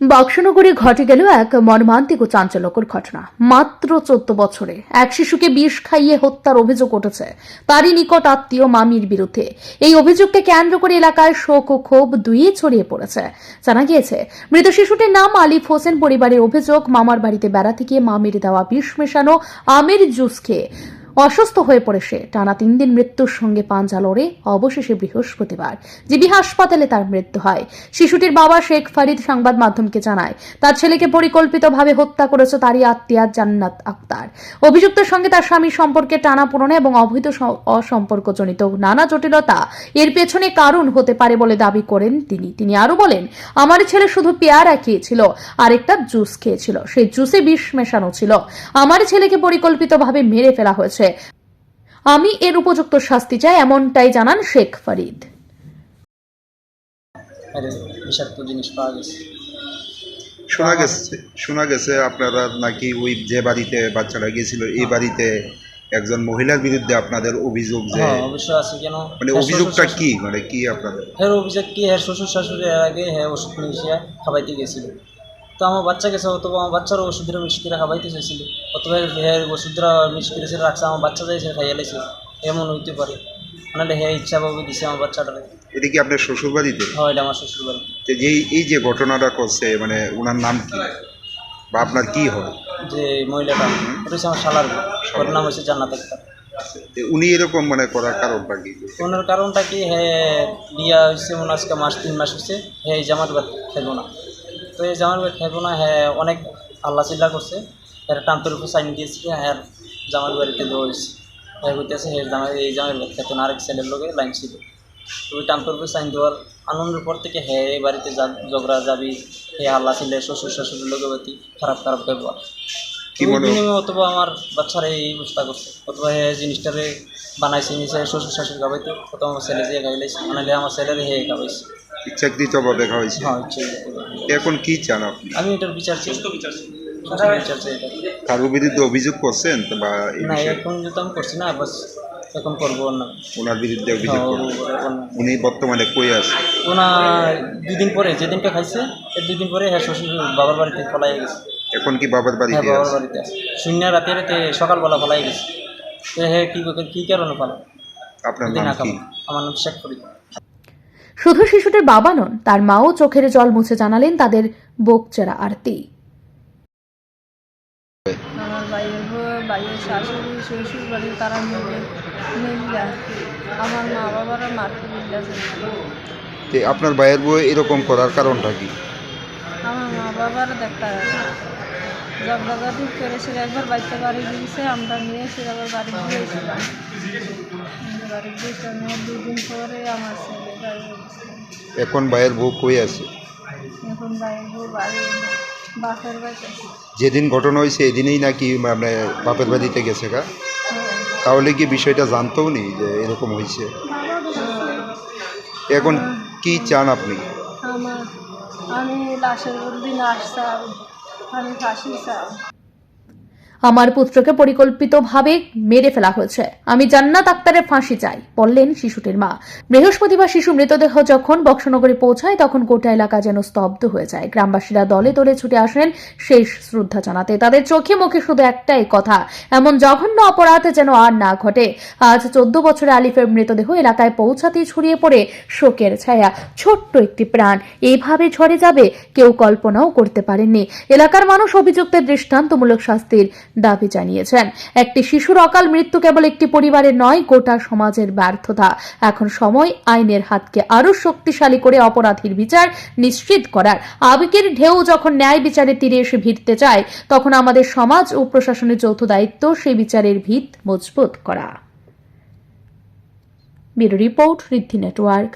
বক্সনগরে ঘটে গেল এক মর্মান্তিক ও চাঞ্চল্যকর ঘটনা। মাত্র চোদ্দ বছরে এক শিশুকে বিষ খাইয়ে হত্যার অভিযোগ উঠেছে। তারই নিকট আত্মীয় মামির বিরুদ্ধে। এই অভিযোগকে কেন্দ্র করে এলাকায় শোক ও ক্ষোভ দুই ছড়িয়ে পড়েছে। জানা গিয়েছে, মৃত শিশুটির নাম আলিফ হোসেন পরিবারের অভিযোগ, মামার বাড়িতে বেড়াতে গিয়ে মামির দেওয়া বিষ মেশানো আমের জুস খেয়ে অসুস্থ হয়ে পড়ে সে। টানা তিন দিন মৃত্যুর সঙ্গে পাঞ্জা লড়ে অবশেষে বৃহস্পতিবার। জিবি হাসপাতালে তার মৃত্যু হয়। শিশুটির বাবা শেখ ফারিদ সংবাদ মাধ্যমকে জানায়, তার ছেলেকে পরিকল্পিতভাবে হত্যা করেছে তারই আত্মীয়া জান্নাত আক্তার। অভিযুক্তের সঙ্গে তার স্বামী সম্পর্কে টানা পূরণে এবং অবৈধ অসম্পর্কজনিত নানা জটিলতা এর পেছনে কারণ হতে পারে বলে দাবি করেন তিনি। তিনি আরও বলেন, আমার ছেলে শুধু পেয়ারা খেয়েছিল, আরেকটা জুস খেয়েছিল। সেই জুসে বিষ মেশানো ছিল। আমার ছেলেকে পরিকল্পিতভাবে মেরে ফেলা হয়েছে। আমি এর উপযুক্ত শাস্তি চাই এমনটাই জানান শেখ ফরিদ। বিষাক্ত জিনিস পাওয়া গেছে। শোনা গেছে শোনা গেছে আপনারা নাকি ওই যে বাড়িতে বাচ্চারা গিয়েছিল এই বাড়িতে একজন মহিলার বিরুদ্ধে আপনাদের অভিযোগ যে হ্যাঁ অবশ্যই আছে কেন? মানে হ্যাঁ, অভিযোগটা কি? মানে কি আপনাদের? এর অভিযোগ কি? হ্যাঁ শ্বশুর শাশুড়ি এর আগে হ্যাঁ ওষুধ মিশিয়ে খাবাইতে গেছিল। তো আমার বাচ্চাকে গেছে অথবা আমার বাচ্চারও ওষুধরা মিক্স করে খাবাইতে চাইছিল। অথবা হ্যাঁ ওষুধরা মিক্স করে রাখছে আমার বাচ্চা যাইছে খাইয়া লাইছে। এমন হইতে পারে। মানে হ্যাঁ ইচ্ছাভাবে দিছে আমার বাচ্চাটারে। এটা কি আপনার শ্বশুর বাড়িতে হয় এটা আমার শ্বশুর বাড়ি তো যেই এই যে ঘটনাটা করছে মানে ওনার নাম কি? বা আপনার কি হয়? যে মহিলাটা ওটা হচ্ছে আমার শালার বউ। ওর নাম হচ্ছে জান্নাত আক্তার। উনি এরকম মানে করার কারণটা কি? ওনার কারণটা কি হ্যাঁ বিয়া হয়েছে হয় আজকে মাস তিন মাস হয়েছে হ্যাঁ এই বাদ খাইব না। তো এই জামার খাইব না হ্যাঁ অনেক আল্লাহ চিল্লা করছে। এর টান্তর উপর সাইন দিয়েছে হ্যাঁ জামার বাড়িতে হয়েছে। হ্যাঁ করতেছে হ্যাঁ জামাই এই জামার বাদ খাইতো না আরেক ছেলের লোকে লাইন ছিল। তো ওই টান্তর উপর সাইন দেওয়ার আনন্দের পর থেকে হ্যাঁ এই বাড়িতে যা ঝগড়া যাবি হে আল্লাহ ছিলে শ্বশুর শাশুড়ির লোকের প্রতি খারাপ খারাপ ব্যবহার। অথবা আমার বাচ্চারা এই অবস্থা করছে। অথবা হে জিনিসটারে বানাইছে নিচে শ্বশুর শাশুড়ি খাবাইতে অথবা আমার ছেলে দিয়ে খাইলাইছে মানে আমার ছেলের হে খাবাইছে ইচ্ছাকৃতভাবে খাওয়াইছে হ্যাঁ এখন কি চান আপনি? আমি এটার বিচার চাই। বিচার চাই। এটা বিরুদ্ধে অভিযোগ করছেন বা না এখন যেহেতু আমি করছি না বাস এখন করব নাম ওনার বিরুদ্ধে অভিযোগ হ্যাঁ। উনি বর্তমানে কই আছে? ওনার দুদিন পরে যেদিনকে খাইছে এর দুদিন পরে হ্যাঁ শ্বশুর বাবার বাড়িতে ফলাই গেছে। এখন কি বাবার হ্যাঁ বাড়িতে বাবার বাড়িতে আছে। শূন্য রাতে রাতে সকালবেলা ফলাই গেছে। হ্যাঁ কী কী কারণে ফলা আপনার নাম কি? আমার নাম শেখ ফরিদ। শুধু শিশুটির বাবা নন তার মাও চোখের জল মুছে জানালেন তাদের বোকচেরা আরতি। আমার বাইরের বউ বাইরের শাশুড়ি শ্বশুর বাড়ি তারা মিলে মিল্লা আমার মা বাবারা আপনার ভাইয়ের বউ এরকম করার কারণটা কি? আমার মা বাবারা দেখতে জগদাগাদি করেছিল একবার বাড়িতে বাড়ি দিয়েছে আমরা নিয়ে এসে আবার বাড়ি দিয়েছিলাম বাড়ি দিয়েছিলাম দুদিন পরে আমার ছেলে। এখন ভাইয়ের বউ কই আছে? এখন বাইরের বউ বাড়ি বাপের বাড়িতে যেদিন ঘটনা হয়েছে এদিনেই নাকি মানে বাপের বাড়িতে গেছে গা? তাহলে কি বিষয়টা জানতেও নেই যে এরকম হয়েছে? এখন কি চান আপনি? আমি লাশের লাশ চাই আমি ফাঁসি চাই। আমার পুত্রকে পরিকল্পিতভাবে মেরে ফেলা হয়েছে। আমি জান্নাত আক্তারের ফাঁসি চাই, বললেন শিশুটির মা। বৃহস্পতিবার শিশু মৃতদেহ যখন বক্সনগরে পৌঁছায়, তখন গোটা এলাকা যেন স্তব্ধ হয়ে যায়। গ্রামবাসীরা দলে দলে ছুটে আসেন শেষ শ্রদ্ধা জানাতে। তাদের চোখে মুখে শুধু একটাই কথা, এমন জঘন্য অপরাধ যেন আর না ঘটে। আজ চোদ্দ বছরের আলিফের মৃতদেহ এলাকায় পৌঁছাতেই ছড়িয়ে পড়ে শোকের ছায়া। ছোট্ট একটি প্রাণ এইভাবে ঝরে যাবে কেউ কল্পনাও করতে পারেননি। এলাকার মানুষ অভিযুক্তের দৃষ্টান্তমূলক শাস্তির দাবি জানিয়েছেন। একটি শিশুর অকাল মৃত্যু কেবল একটি পরিবারের নয়, গোটা সমাজের ব্যর্থতা। এখন সময় আইনের হাতকে আরও শক্তিশালী করে অপরাধীর বিচার নিশ্চিত করার। আবেগের ঢেউ যখন ন্যায় বিচারে তীরে এসে ভিড়তে চায়, তখন আমাদের সমাজ ও প্রশাসনের যৌথ দায়িত্ব সেই বিচারের ভিত মজবুত করা। Report, Riddhi network.